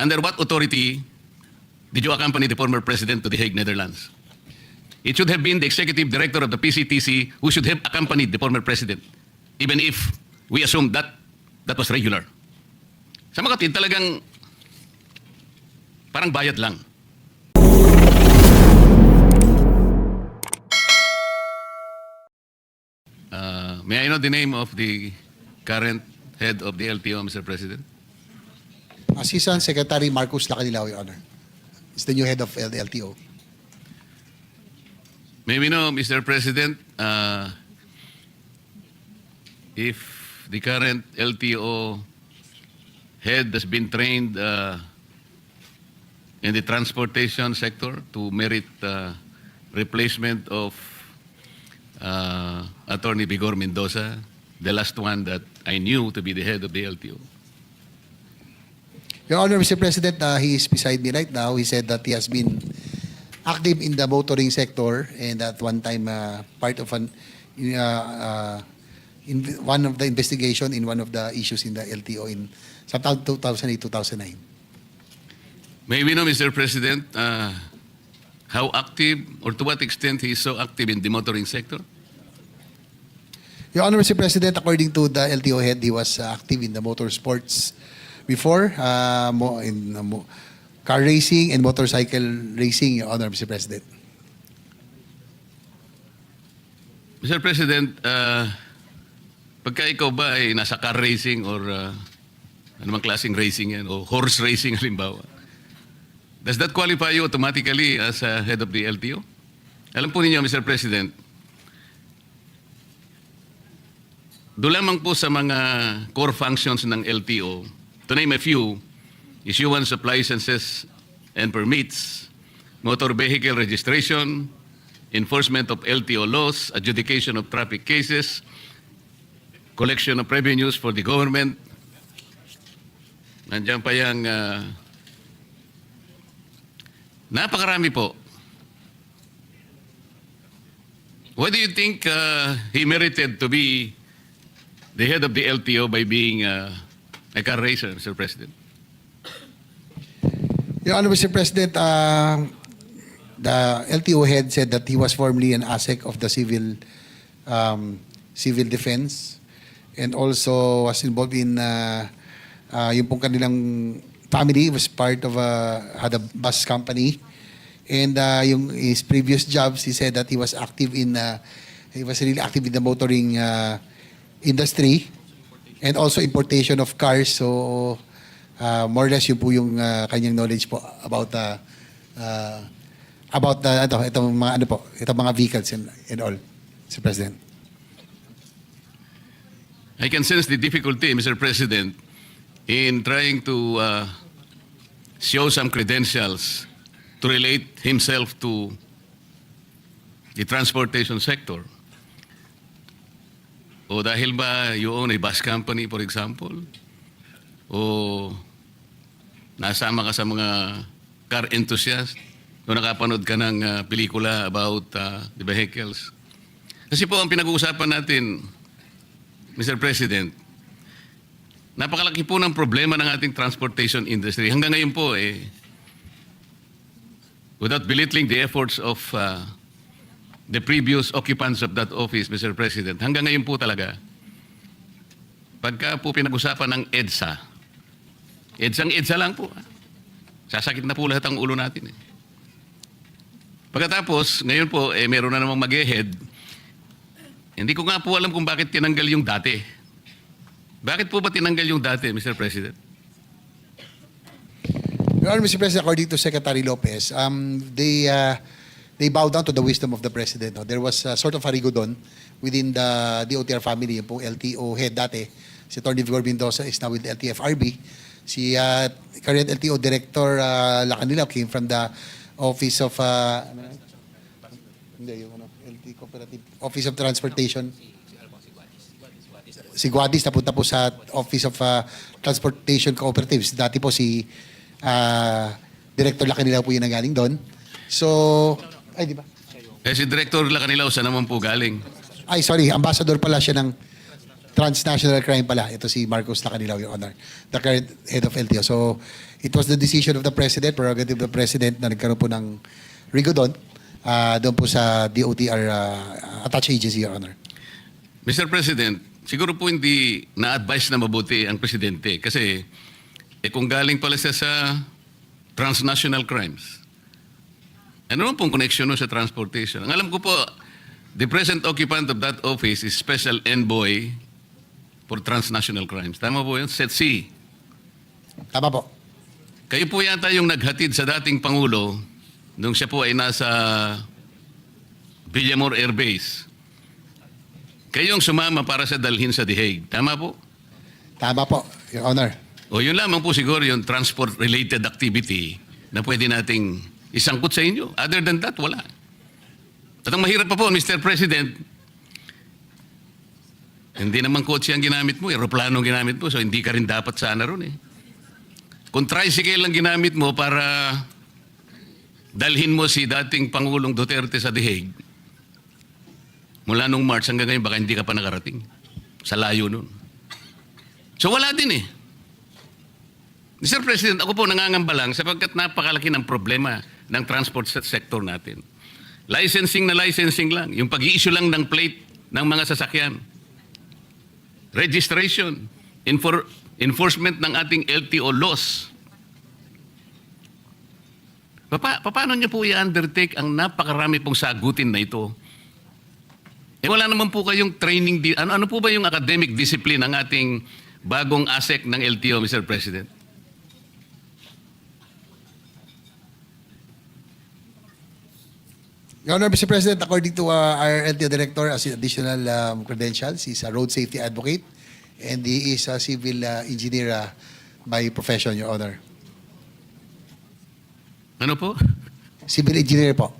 under what authority did you accompany the former president to The Hague, Netherlands? It should have been the executive director of the PCTC who should have accompanied the former president, even if we assume that that was regular. Sa mga kapatid, talagang parang bayad lang. Uh, may I know the name of the current head of the LTO, Mr. President? Assistant Secretary Marcos Lacanilao, Your Honor. Is the new head of LTO. May we know, Mr. President, uh, if the current LTO head has been trained uh, in the transportation sector to merit uh, replacement of uh, Attorney Vigor Mendoza, the last one that I knew to be the head of the LTO. Your Honor, Mr. President, uh, he is beside me right now. He said that he has been active in the motoring sector and at one time uh, part of an uh, uh, in one of the investigation in one of the issues in the LTO in sometime 2008-2009. May we know, Mr. President, uh, how active or to what extent he is so active in the motoring sector? Your Honor, Mr. President, according to the LTO head, he was uh, active in the motorsports before, uh, mo, in uh, mo, car racing and motorcycle racing, Your Honor, Mr. President. Mr. President, uh, pagka ikaw ba ay nasa car racing or uh, anumang klaseng racing yan, o horse racing halimbawa, does that qualify you automatically as a head of the LTO? Alam po ninyo, Mr. President, doon lamang po sa mga core functions ng LTO, to name a few, issuance of licenses and permits, motor vehicle registration, enforcement of LTO laws, adjudication of traffic cases, collection of revenues for the government. Nandiyan pa yung ah, napakarami po. Why do you think uh, he merited to be the head of the LTO by being uh, a car racer, Mr. President? Your Honor, Mr. President, uh, the LTO head said that he was formerly an ASEC of the civil um, civil defense and also was involved in uh, uh, yung pong kanilang family was part of a had a bus company and uh, yung his previous jobs he said that he was active in uh, he was really active in the motoring uh, industry and also importation of cars so uh, more or less yun po yung uh, kanyang knowledge po about uh, uh, about the ano itong mga ano po itong mga vehicles and, and all Mr. President I can sense the difficulty, Mr. President, in trying to uh, show some credentials to relate himself to the transportation sector. O dahil ba you own a bus company, for example? O nasama ka sa mga car enthusiast? O nakapanood ka ng uh, pelikula about uh, the vehicles? Kasi po ang pinag-uusapan natin, Mr. President, napakalaki po ng problema ng ating transportation industry. Hanggang ngayon po, eh, without belittling the efforts of uh, the previous occupants of that office, Mr. President, hanggang ngayon po talaga, pagka po pinag-usapan ng EDSA, EDSA ang EDSA lang po. ah. Sasakit na po lahat ang ulo natin. Eh. Pagkatapos, ngayon po, eh, meron na namang mag-head hindi ko nga po alam kung bakit tinanggal yung dati. Bakit po ba tinanggal yung dati, Mr. President? Your Honor, Mr. President, according to Secretary Lopez, um, they uh, they bow down to the wisdom of the President. no? There was uh, sort of a rigodon within the DOTR family, yung pong LTO head dati. Si Atty. Vigor Mendoza is now with the LTFRB. Si uh, current LTO Director uh, Lacanilao came from the Office of... Uh, hindi, yung ano, LT Cooperative Office of Transportation. Si Guadis napunta po sa Office of uh, Transportation Cooperatives. Dati po si uh, Director Lacanilao po yung nanggaling doon. So, ay di ba? Eh, si Director Lacanilaw, saan naman po galing? Ay, sorry, ambassador pala siya ng transnational crime pala. Ito si Marcos Lacanilao, Your Honor, the current head of LTO. So, it was the decision of the President, prerogative of the President na nagkaroon po ng RIGO doon, ah, doon po sa DOTR uh, attached agency, Your Honor. Mr. President, siguro po hindi na-advise na mabuti ang Presidente kasi eh, kung galing pala siya sa transnational crimes, ano naman pong connection nun sa transportation? Ang alam ko po, the present occupant of that office is Special Envoy for Transnational Crimes. Tama po yun? SETC. Tama po. Kayo po yata yung naghatid sa dating Pangulo nung siya po ay nasa Villamor Air Base. Kayong sumama para sa dalhin sa The Hague. Tama po? Tama po, Your Honor. O yun lamang po siguro yung transport-related activity na pwede nating isangkot sa inyo. Other than that, wala. At ang mahirap pa po, Mr. President, hindi naman kotse ang ginamit mo, aeroplano ang ginamit mo, so hindi ka rin dapat sana ron eh. Kung tricycle ang ginamit mo para dalhin mo si dating Pangulong Duterte sa The Hague, mula nung March hanggang ngayon, baka hindi ka pa nakarating. Sa layo nun. So wala din eh. Mr. President, ako po nangangamba lang sapagkat napakalaki ng problema ng transport se- sector natin. Licensing na licensing lang. Yung pag issue lang ng plate ng mga sasakyan. Registration. Enfor- enforcement ng ating LTO laws. Papa, paano niyo po i-undertake ang napakarami pong sagutin na ito? Eh wala naman po kayong training, di- ano, ano po ba yung academic discipline ng ating bagong ASEC ng LTO, Mr. President? Your Honor, Mr. President, according to uh, our LTO Director, as additional um, credentials, he's a road safety advocate and he is a civil uh, engineer uh, by profession, Your Honor. Ano po? Civil engineer po.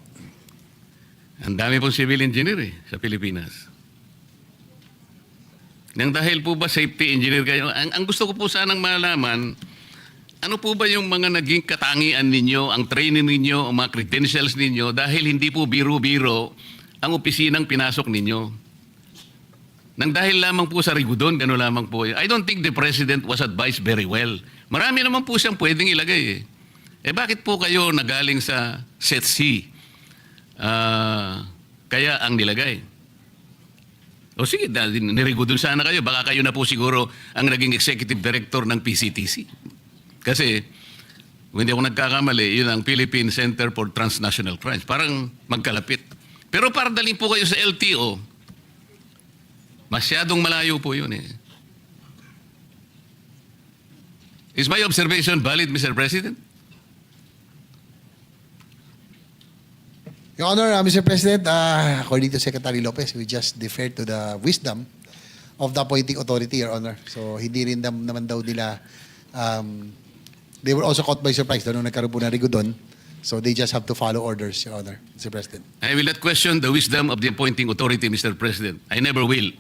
Ang dami pong civil engineer eh, sa Pilipinas. Nang dahil po ba safety engineer kayo, ang, ang gusto ko po sanang malaman, ano po ba yung mga naging katangian ninyo, ang training ninyo, ang mga credentials ninyo, dahil hindi po biro-biro ang opisinang pinasok ninyo? Nang dahil lamang po sa rigudon, gano'n lamang po. I don't think the President was advised very well. Marami naman po siyang pwedeng ilagay eh. Eh bakit po kayo nagaling sa Set C? Ah, kaya ang nilagay. O sige, nirigo dun sana kayo, baka kayo na po siguro ang naging executive director ng PCTC. Kasi, kung hindi ako nagkakamali, yun ang Philippine Center for Transnational Crimes. Parang magkalapit. Pero para dalhin po kayo sa LTO, masyadong malayo po yun eh. Is my observation valid, Mr. President? Your Honor, uh, Mr. President, uh, according to Secretary Lopez, we just defer to the wisdom of the appointing authority, Your Honor. So, hindi rin nam- naman daw nila, um, they were also caught by surprise doon nagkaroon po ng rigo doon. So, they just have to follow orders, Your Honor, Mr. President. I will not question the wisdom of the appointing authority, Mr. President. I never will.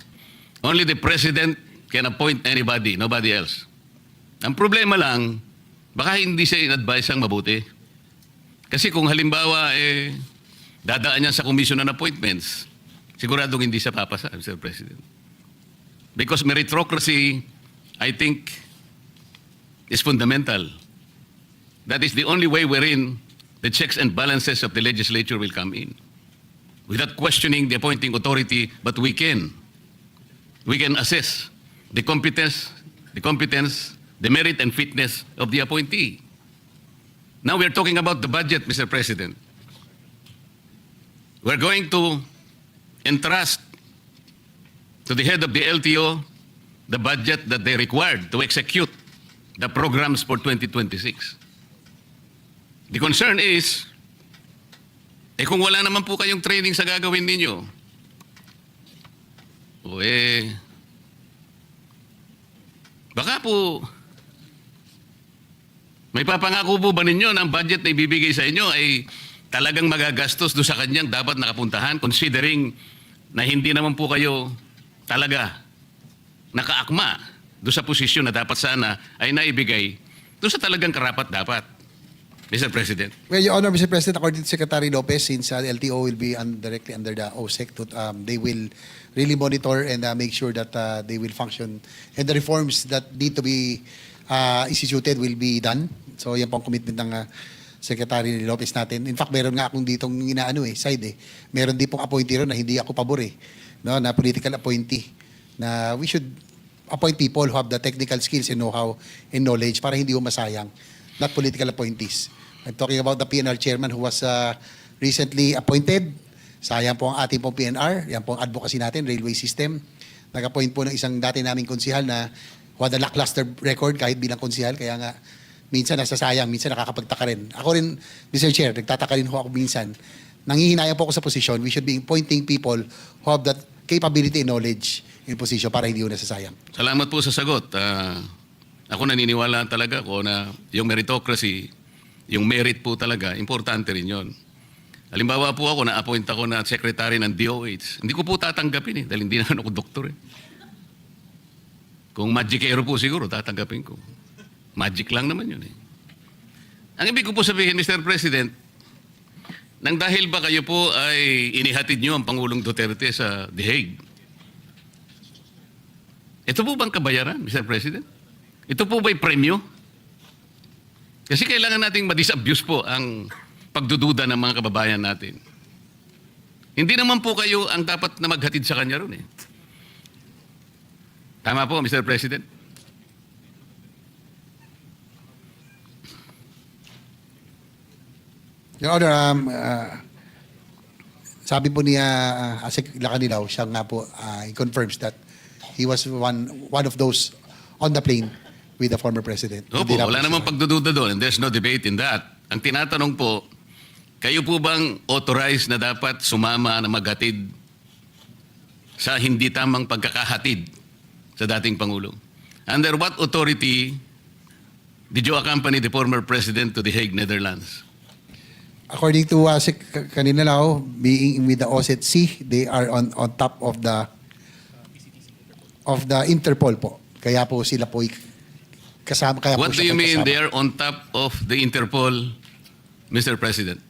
Only the President can appoint anybody, nobody else. Ang problema lang, baka hindi siya in-advise ang mabuti. Kasi kung halimbawa, eh, dadaan niya sa Commission on Appointments, siguradong hindi siya papasa, Mr. President. Because meritocracy, I think, is fundamental. That is the only way wherein the checks and balances of the legislature will come in. Without questioning the appointing authority, but we can. We can assess the competence, the competence, the merit and fitness of the appointee. Now we're talking about the budget, Mr. President. We're going to entrust to the head of the LTO the budget that they required to execute the programs for 2026. The concern is, eh kung wala naman po kayong training sa gagawin ninyo, o eh, baka po, may papangako po ba ninyo na ang budget na ibibigay sa inyo ay talagang magagastos do sa kanyang dapat nakapuntahan considering na hindi naman po kayo talaga nakaakma do sa posisyon na dapat sana ay naibigay do sa talagang karapat dapat. Mr. President. Well, Your Honor, Mr. President, according to Secretary Lopez, since uh, LTO will be un- directly under the OSEC, to, um, they will really monitor and uh, make sure that uh, they will function and the reforms that need to be uh, instituted will be done. So yan po ang commitment ng uh, Secretary Lopez natin. In fact, meron nga akong ditong inaano eh, side eh. Meron din pong appointee ron na hindi ako pabor eh. No, na political appointee. Na we should appoint people who have the technical skills and know-how and knowledge para hindi ho masayang. Not political appointees. I'm talking about the PNR chairman who was uh, recently appointed. Sayang po ang ating pong PNR. Yan po ang advocacy natin, railway system. Nag-appoint po ng isang dati naming konsihal na who had a lackluster record kahit bilang konsihal. Kaya nga, minsan nasasayang, minsan nakakapagtaka rin. Ako rin, Mr. Chair, nagtataka rin ho ako minsan. Nangihinayang po ako sa posisyon. We should be appointing people who have that capability and knowledge in position para hindi ho nasasayang. Salamat po sa sagot. Ah, ako naniniwala talaga ko na yung meritocracy, yung merit po talaga, importante rin yon. Halimbawa po ako, na-appoint ako na secretary ng DOH. Hindi ko po tatanggapin eh, dahil hindi naman ako doktor eh. Kung magicero po siguro, tatanggapin ko. Magic lang naman yun eh. Ang ibig ko po sabihin, Mr. President, nang dahil ba kayo po ay inihatid nyo ang Pangulong Duterte sa The Hague, ito po bang kabayaran, Mr. President? Ito po ba'y premyo? Kasi kailangan nating ma-disabuse po ang pagdududa ng mga kababayan natin. Hindi naman po kayo ang dapat na maghatid sa kanya ron eh. Tama po, Mr. President? Your Honor, um, uh, sabi po niya, uh, Asik Lacanilaw, siya nga po, uh, he confirms that he was one one of those on the plane with the former president. Opo, Hindi na wala po namang pagdududa doon and there's no debate in that. Ang tinatanong po, kayo po bang authorized na dapat sumama na maghatid sa hindi tamang pagkakahatid sa dating Pangulo? Under what authority did you accompany the former president to The Hague, Netherlands? According to Asik kanina lao, being with the OSCE, they are on on top of the of the Interpol po. Kaya po sila po kasama kaya What do you mean they are on top of the Interpol, Mr. President?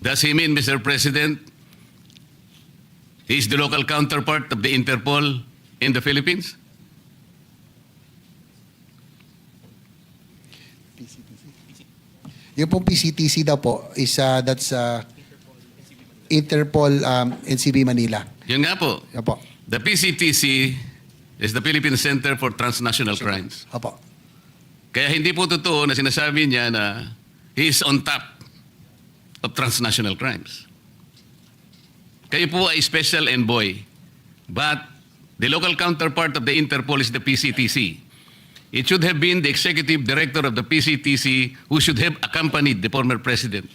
Does he mean, Mr. President, he is the local counterpart of the Interpol in the Philippines? Yung pong PCTC daw po is uh, that's uh, Interpol um, NCB Manila. Yun nga po. Yan po. The PCTC is the Philippine Center for Transnational Crimes. Opo. Kaya hindi po totoo na sinasabi niya na he is on top of transnational crimes. Kayo po ay special envoy. But the local counterpart of the Interpol is the PCTC. It should have been the executive director of the PCTC who should have accompanied the former president,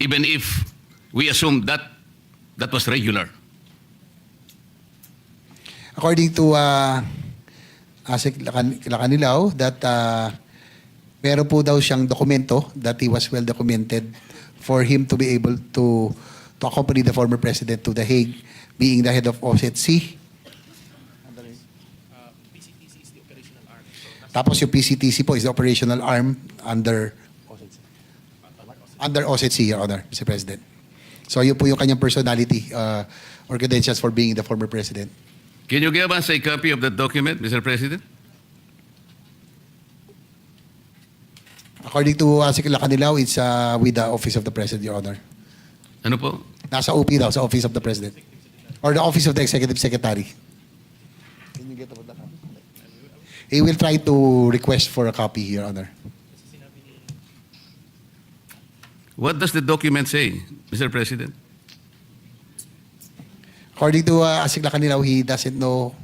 even if we assume that that was regular. According to uh, Asik Lacan- Lacanilaw, that uh, meron po daw siyang dokumento that he was well documented for him to be able to to accompany the former president to The Hague, being the head of OSCE. Tapos yung PCTC po is the operational arm under under OSCE, Your Honor, Mr. President. So yun po yung kanyang personality uh, or credentials for being the former president. Can you give us a copy of that document, Mr. President? According to uh, Secretary Lacanilaw, it's uh, with the Office of the President, Your Honor. Ano po? Nasa OP daw, sa Office of the President. Or the Office of the Executive Secretary. Can you get about that? He will try to request for a copy, Your Honor. What does the document say, Mr. President? According to uh, Asik Lacanilaw, he doesn't know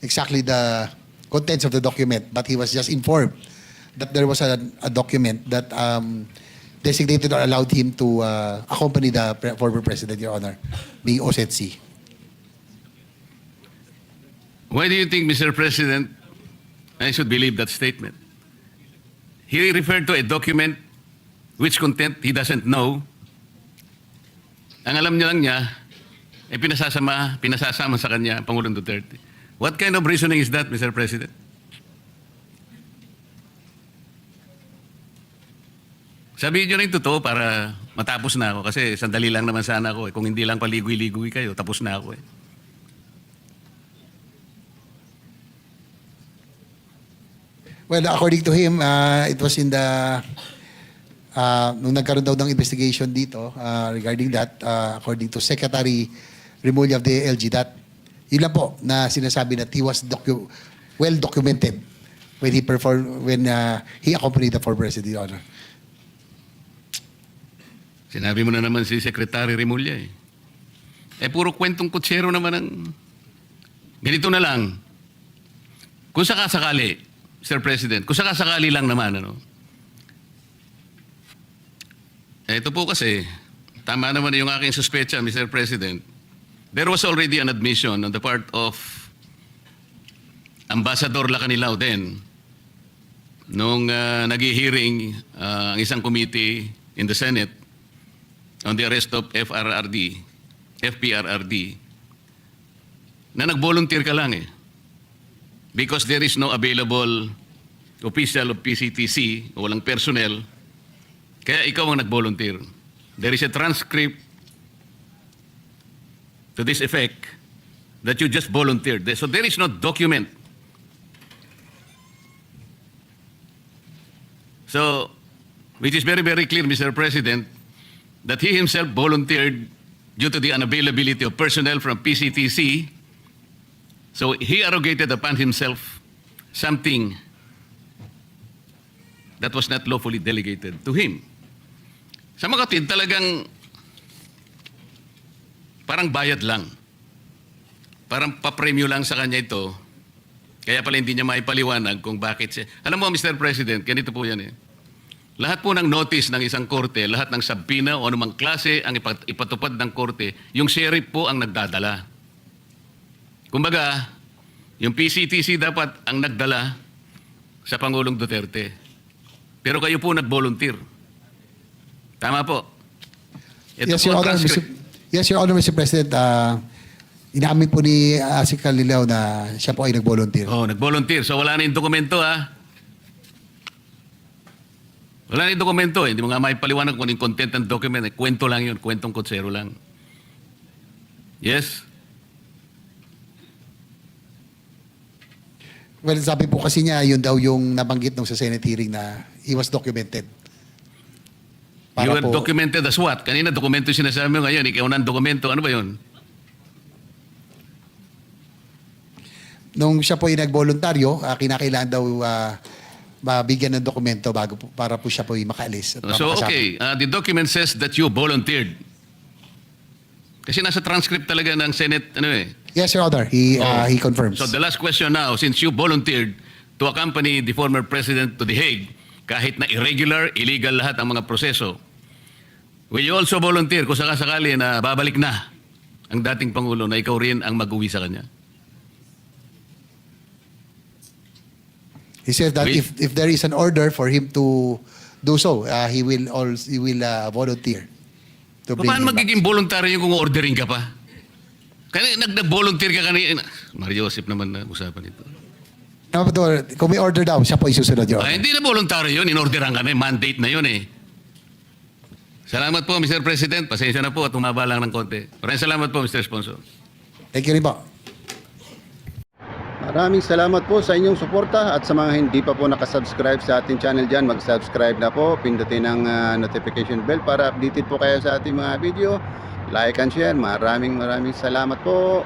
exactly the contents of the document, but he was just informed that there was a, a document that um, designated or allowed him to uh, accompany the pre- former president, Your Honor, being OSCE. Why do you think, Mr. President, I should believe that statement? He referred to a document which content he doesn't know. Ang alam niya lang niya, eh pinasasama, pinasasama sa kanya Pangulong Duterte. What kind of reasoning is that, Mr. President? Sabihin nyo rin totoo para matapos na ako kasi sandali lang naman sana ako. Eh. Kung hindi lang paligoy-ligoy kayo, tapos na ako. Eh. Well, according to him, uh, it was in the uh, nung nagkaroon daw ng investigation dito uh, regarding that, uh, according to Secretary Remulla of the LG, that yun lang po na sinasabi that he was docu- well documented when he performed when uh, he accompanied the former president, Your Honor. Sinabi mo na naman si Secretary Remulla eh. Eh, puro kwentong kutsero naman ang... Ganito na lang. Kung sakasakali, Mr. President, kung sakasakali lang naman, ano, ito po kasi, tama naman yung aking suspecha, Mr. President. There was already an admission on the part of Ambassador Lacanilao then, nung uh, nag-hearing uh, ang isang committee in the Senate on the arrest of FRRD, FPRRD, na nag-volunteer ka lang eh. Because there is no available official of PCTC, walang personnel, kaya ikaw ang nag-volunteer. There is a transcript to this effect that you just volunteered. So there is no document. So, which is very, very clear, Mr. President, that he himself volunteered due to the unavailability of personnel from PCTC. So he arrogated upon himself something that was not lawfully delegated to him. Sa mga kapatid, talagang parang bayad lang. Parang papremyo lang sa kanya ito. Kaya pala hindi niya maipaliwanag kung bakit siya. Alam mo, Mr. President, ganito po yan eh. Lahat po ng notice ng isang korte, lahat ng sabina o anumang klase ang ipat- ipatupad ng korte, yung sheriff po ang nagdadala. Kumbaga, yung PCTC dapat ang nagdala sa Pangulong Duterte. Pero kayo po nag-volunteer. Tama po. Ito yes, po Your Honor, Mr. Yes, Your Honor, Mr. President. Uh, inamin po ni Asik Kalilaw na siya po ay nag-volunteer. Oh, nag-volunteer. So wala na yung dokumento ha. Wala na yung dokumento eh. Hindi mo nga maipaliwanag kung yung content ng document. Eh. Kwento lang yun. Kwentong kutsero lang. Yes? Well, sabi po kasi niya, yun daw yung nabanggit nung sa Senate hearing na he was documented. You Para were po, documented as what? Kanina dokumento yung sinasabi mo ngayon. Ikaw na ang dokumento. Ano ba yun? nung siya po ay nagboluntaryo, uh, kinakailangan daw uh, mabigyan ng dokumento bago po, para po siya po ay makaalis. At So, okay. Uh, the document says that you volunteered. Kasi nasa transcript talaga ng Senate, ano eh. Yes, Your Honor. He, uh, Oh. he confirms. So the last question now, since you volunteered to accompany the former president to The Hague, kahit na irregular, illegal lahat ang mga proseso, will you also volunteer kung sakasakali na babalik na ang dating Pangulo na ikaw rin ang mag-uwi sa kanya? He said that if if there is an order for him to do so, uh, he will also he will uh, volunteer to bring Paano him back. magiging voluntary yung kung ordering ka pa? Kaya nag- nag-volunteer ka kanina. Mario Joseph naman na usapan ito. Kung may order daw, siya po isusunod, Your Ay, Honor. hindi na voluntary yun. Inorderan ka na. eh. Mandate na yun eh. Salamat po, Mr. President. Pasensya na po at tumaba lang ng konti. Maraming salamat po, Mr. Sponsor. Thank you rin po. Maraming salamat po sa inyong suporta at sa mga hindi pa po nakasubscribe sa ating channel dyan, mag-subscribe na po. Pindutin ang ah, notification bell para updated po kayo sa ating mga video. Like and share. Maraming maraming salamat po.